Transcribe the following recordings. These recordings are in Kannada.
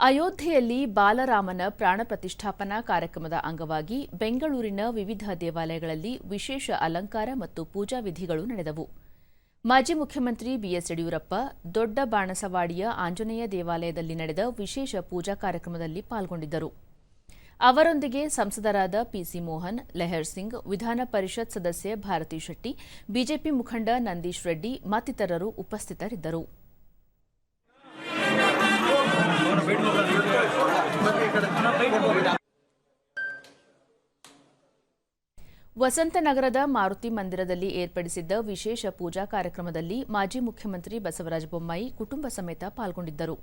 ಅಯೋಧ್ಯೆಯಲ್ಲಿ ಬಾಲರಾಮನ ಪ್ರಾಣ ಪ್ರತಿಷ್ಠಾಪನಾ ಕಾರ್ಯಕ್ರಮದ ಅಂಗವಾಗಿ ಬೆಂಗಳೂರಿನ ವಿವಿಧ ದೇವಾಲಯಗಳಲ್ಲಿ ವಿಶೇಷ ಅಲಂಕಾರ ಮತ್ತು ಪೂಜಾ ವಿಧಿಗಳು ನಡೆದವು. ಮಾಜಿ ಮುಖ್ಯಮಂತ್ರಿ ಬಿಎಸ್ ಯಡಿಯೂರಪ್ಪ, ದೊಡ್ಡ ಬಾಣಸವಾಡಿಯ ಆಂಜನೇಯ ದೇವಾಲಯದಲ್ಲಿ ನಡೆದ ವಿಶೇಷ ಪೂಜಾ ಕಾರ್ಯಕ್ರಮದಲ್ಲಿ ಪಾಲ್ಗೊಂಡಿದ್ದರು. ಅವರೊಂದಿಗೆ ಸಂಸದರಾದ ಪಿಸಿ ಮೋಹನ್, ಲೆಹರ್ ಸಿಂಗ್, ವಿಧಾನ ಪರಿಷತ್ ಸದಸ್ಯೆ ಭಾರತಿ ಶೆಟ್ಟಿ, ಬಿಜೆಪಿ ಮುಖಂಡ ನಂದೀಶ್ ರೆಡ್ಡಿ ಮತ್ತಿತರರು ಉಪಸ್ಥಿತರಿದ್ದರು. ವಸಂತನಗರದ ಮಾರುತಿ ಮಂದಿರದಲ್ಲಿ ಏರ್ಪಡಿಸಿದ್ದ ವಿಶೇಷ ಪೂಜಾ ಕಾರ್ಯಕ್ರಮದಲ್ಲಿ ಮಾಜಿ ಮುಖ್ಯಮಂತ್ರಿ ಬಸವರಾಜ ಬೊಮ್ಮಾಯಿ ಕುಟುಂಬ ಸಮೇತ ಪಾಲ್ಗೊಂಡಿದ್ದರು.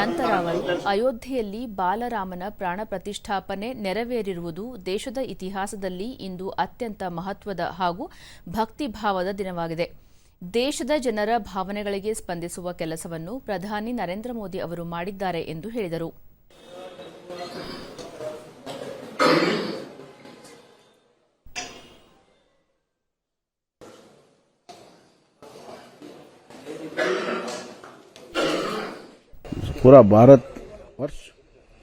ನಂತರ ಅವರು ಅಯೋಧ್ಯೆಯಲ್ಲಿ ಬಾಲರಾಮನ ಪ್ರಾಣ ಪ್ರತಿಷ್ಠಾಪನೆ ನೆರವೇರಿರುವುದು ದೇಶದ ಇತಿಹಾಸದಲ್ಲಿ ಇಂದು ಅತ್ಯಂತ ಮಹತ್ವದ ಹಾಗೂ ಭಕ್ತಿಭಾವದ ದಿನವಾಗಿದೆ. ದೇಶದ ಜನರ ಭಾವನೆಗಳಿಗೆ ಸ್ಪಂದಿಸುವ ಕೆಲಸವನ್ನು ಪ್ರಧಾನಿ ನರೇಂದ್ರ ಮೋದಿ ಅವರು ಮಾಡಿದ್ದಾರೆ ಎಂದು ಹೇಳಿದರು पूरा भारत वर्ष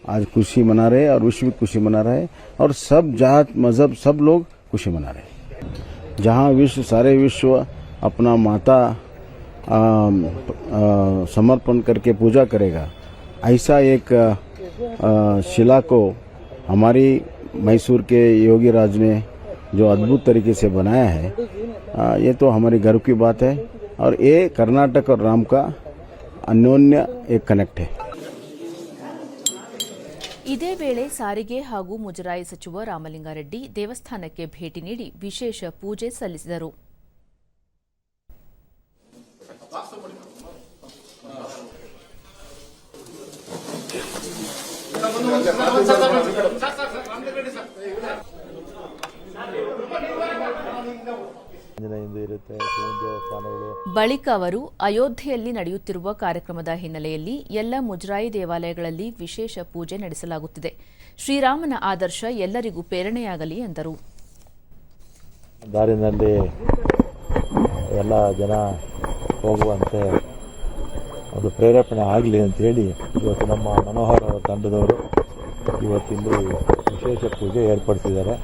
आज खुशी मना रहे हैं और विश्व भी खुशी मना रहा है और सब जात मजहब सब लोग खुशी मना रहे हैं जहाँ विश्व सारे विश्व अपना माता आ, आ, समर्पण करके पूजा करेगा ऐसा एक आ, आ, शिला को हमारी मैसूर के योगी राज ने जो अद्भुत तरीके से बनाया है आ, ये तो हमारे गर्व की बात है और ये कर्नाटक और राम का अन्योन्य एक कनेक्ट है ಇದೇ ವೇಳೆ ಸಾರಿಗೆ ಹಾಗೂ ಮುಜರಾಯಿ ಸಚಿವ ರಾಮಲಿಂಗಾರೆಡ್ಡಿ ದೇವಸ್ಥಾನಕ್ಕೆ ಭೇಟಿ ನೀಡಿ ವಿಶೇಷ ಪೂಜೆ ಸಲ್ಲಿಸಿದರು ಬಳಿಕ ಅವರು ಅಯೋಧ್ಯೆಯಲ್ಲಿ ನಡೆಯುತ್ತಿರುವ ಕಾರ್ಯಕ್ರಮದ ಹಿನ್ನೆಲೆಯಲ್ಲಿ ಎಲ್ಲ ಮುಜರಾಯಿ ದೇವಾಲಯಗಳಲ್ಲಿ ವಿಶೇಷ ಪೂಜೆ ನಡೆಸಲಾಗುತ್ತಿದೆ. ಶ್ರೀರಾಮನ ಆದರ್ಶ ಎಲ್ಲರಿಗೂ ಪ್ರೇರಣೆಯಾಗಲಿ ಎಂದರು. ದಾರಿನಲ್ಲಿ ಎಲ್ಲ ಜನ ಹೋಗುವಂತೆ ಒಂದು ಪ್ರೇರೇಪಣೆ ಆಗಲಿ ಅಂತೇಳಿ ಇವತ್ತು ನಮ್ಮ ಮನೋಹರ ತಂಡದವರು ಇವತ್ತಿಂದು ವಿಶೇಷ ಪೂಜೆ ಏರ್ಪಡಿಸಿದ್ದಾರೆ.